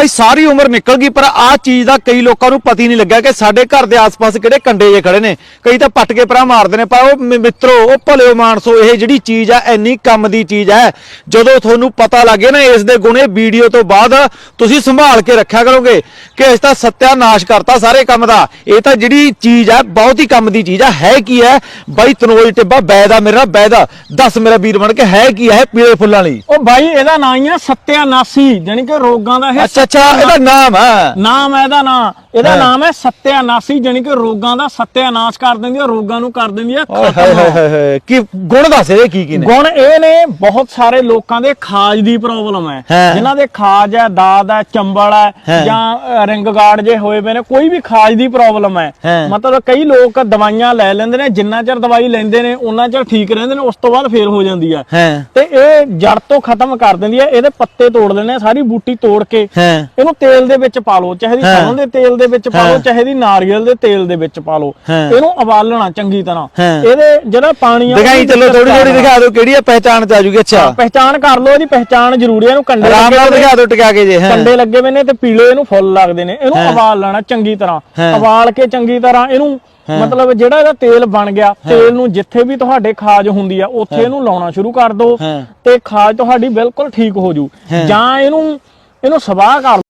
ਬਾਈ ਸਾਰੀ ਉਮਰ ਨਿਕਲ ਗਈ ਪਰ ਆਹ ਚੀਜ਼ ਦਾ ਕਈ ਲੋਕਾਂ ਨੂੰ ਪਤਾ ਹੀ ਨਹੀਂ ਲੱਗਿਆ ਕਿ ਸਾਡੇ ਘਰ ਦੇ ਆਸ-ਪਾਸ ਕਿਹੜੇ ਕੰਡੇ ਜੇ ਖੜੇ ਨੇ। ਕਈ ਤਾਂ ਪੱਟ ਕੇ ਪਰਾਂ ਮਾਰਦੇ ਨੇ ਪਰ ਉਹ ਮਿੱਤਰੋ ਉਹ ਭਲਿਓ ਮਾਨਸੋ ਇਹ ਜਿਹੜੀ ਚੀਜ਼ ਆ ਇੰਨੀ ਕੰਮ ਦੀ ਚੀਜ਼ ਹੈ ਜਦੋਂ ਤੁਹਾਨੂੰ ਪਤਾ ਲੱਗੇ ਨਾ ਇਸ ਦੇ ਗੁਣੇ ਵੀਡੀਓ ਤੋਂ ਬਾਅਦ ਤੁਸੀਂ ਸੰਭਾਲ ਕੇ ਰੱਖਿਆ ਕਰੋਗੇ ਕਿ ਇਸ ਦਾ ਸੱਤਿਆਨਾਸ਼ ਕਰਤਾ ਸਾਰੇ ਕੰਮ ਦਾ। ਇਹ ਤਾਂ ਜਿਹੜੀ ਚੀਜ਼ ਹੈ ਬਹੁਤ ਹੀ ਕੰਮ ਦੀ ਚੀਜ਼ ਹੈ ਹੈ ਕੀ ਹੈ? ਬਾਈ ਤਨੋਜ ਟਿੱਬਾ ਬੈਦਾ ਮੇਰਾ ਬੈਦਾ ਦੱਸ ਮੇਰਾ ਵੀਰ ਬਣ ਕੇ ਹੈ ਕੀ ਹੈ ਪੀਲੇ ਫੁੱਲਾਂ ਲਈ? ਉਹ ਬਾਈ ਇਹਦਾ ਨਾਂ ਹੀ ਆ ਸਤਿਆਨਾਸੀ ਜਾਨੀ ਕਿ ਰੋਗਾਂ ਦਾ ਇਹ ਅੱਛਾ ਇਹਦਾ ਨਾਮ ਹੈ। ਨਾਮ ਹੈ ਇਹਦਾ ਨਾਂ ਇਹਦਾ। ਨਾਮ ਹੈ ਸਤਿਆਨਾਸੀ ਜਾਨੀ ਕਿ ਰੋਗਾਂ ਦਾ ਸਤਿਆਨਾਸ਼ ਕਰ ਦਿੰਦੀ ਹੈ ਰੋਗਾਂ ਨੂੰ ਕਰ ਦਿੰਦੀ ਹੈ ਓਏ ਹਾਏ ਹਾਏ ਖਤਮ। ਹਾਏ ਹਾਏ ਕੀ ਗੁਣ ਦੱਸ ਇਹਦੇ ਕੀ ਕੀ ਨੇ? ਗੁਣ ਇਹ ਨੇ ਬਹੁਤ ਸਾਰੇ ਲੋਕਾਂ ਦੇ ਖਾਜ ਦੀ ਪ੍ਰੋਬਲਮ ਹੈ। ਹਾਂ। ਜਿਨ੍ਹਾਂ ਦੇ ਖਾਜ ਹੈ ਦਾਦ ਹੈ ਚੰਬਲ ਹਾਂ। ਹੈ। ਜਾਂ ਅ, ਰਿੰਗ ਗਾਰਡ ਜੇ ਹੋਏ ਪਏ ਨੇ ਕੋਈ ਵੀ ਖਾਜ ਦੀ ਪ੍ਰੋਬਲਮ ਹੈ। ਹਾਂ। ਮਤਲਬ ਕਈ ਲੋਕ ਦਵਾਈਆਂ ਲੈ ਲੈਂਦੇ ਨੇ ਜਿੰਨਾ ਚਿਰ ਦਵਾਈ ਲੈਂਦੇ ਨੇ ਉਹਨਾਂ ਚਿਰ ਠੀਕ ਰਹਿੰਦੇ ਨੇ ਉਸ ਤੋਂ ਬਾਅਦ ਫੇਰ ਹੋ ਜਾਂਦੀ ਹੈ। ਹਾਂ। ਤੇ ਇਹ ਜੜ ਤੋਂ ਖਤਮ ਕਰ ਦਿੰਦੀ ਹੈ ਇਹਦੇ ਪੱਤੇ ਤੋੜ ਲੈਣੇ ਆ ਸਾਰੀ ਬੂਟੀ ਤੋੜ ਕੇ। ਹਾਂ। ਇਹਨੂੰ ਤੇਲ ਦੇ ਵਿੱਚ ਪਾ ਲਓ ਚਾਹੇ ਦੀ। ਸਰੋਂ ਦੇ ਤੇਲ ਦੇ ਵਿੱਚ ਪਾ। ਲਓ ਚਾਹੇ ਦੀ ਨਾਰੀਅਲ ਦੇ ਤੇਲ ਦੇ ਵਿੱਚ ਪਾ ਲਓ। ਇਹਨੂੰ ਉਬਾਲਣਾ ਚੰਗੀ ਤਰ੍ਹਾਂ। ਇਹਦੇ ਜਿਹੜਾ ਪਾਣੀ ਆ ਦਿਖਾਈ ਚੱਲੋ ਥੋੜੀ ਥੋੜੀ ਦਿਖਾ ਦਿਓ ਕਿਹੜੀ ਹੈ ਪਹਿਚਾਣ ਚ ਆ ਜੂਗੀ ਅੱਛਾ ਪਹਿਚਾਣ ਕਰ ਲਓ ਇਹਦੀ ਪਹਿਚਾਣ ਜ਼ਰੂਰੀ ਇਹਨੂੰ ਕੰਡੇ ਲੱਗੇ ਨਾਲ ਦਿਖਾ ਦਿਓ ਟਿਕਾ ਕੇ ਜੇ ਕੰਡੇ ਲੱਗੇ ਹੋਏ ਨੇ ਤੇ ਪੀਲੇ ਇਹਨੂੰ ਫੁੱਲ ਲੱਗਦੇ ਨੇ ਇਹਨੂੰ। ਉਬਾਲ ਲੈਣਾ ਚੰਗੀ ਤਰ੍ਹਾਂ। ਉਬਾਲ ਕੇ ਚੰਗੀ ਤਰ੍ਹਾਂ ਇਹਨੂੰ ਮਤਲਬ ਜਿਹੜਾ ਇਹਦਾ ਤੇਲ ਬਣ ਗਿਆ ਤੇਲ ਨੂੰ ਜਿੱਥੇ ਵੀ ਤੁਹਾਡੇ ਖਾਜ ਹੁੰਦੀ ਆ ਉੱਥੇ ਇਹਨੂੰ ਲਾਉਣਾ ਸ਼ੁਰੂ ਕਰ ਦਿਓ। ਤੇ ਖਾਜ ਤੁਹਾਡੀ ਬਿਲਕੁਲ ਠੀਕ ਹੋ ਜੂ। ਜਾਂ ਇਹਨੂੰ ਇਹਨੂੰ ਸਵਾਹ ਕਰ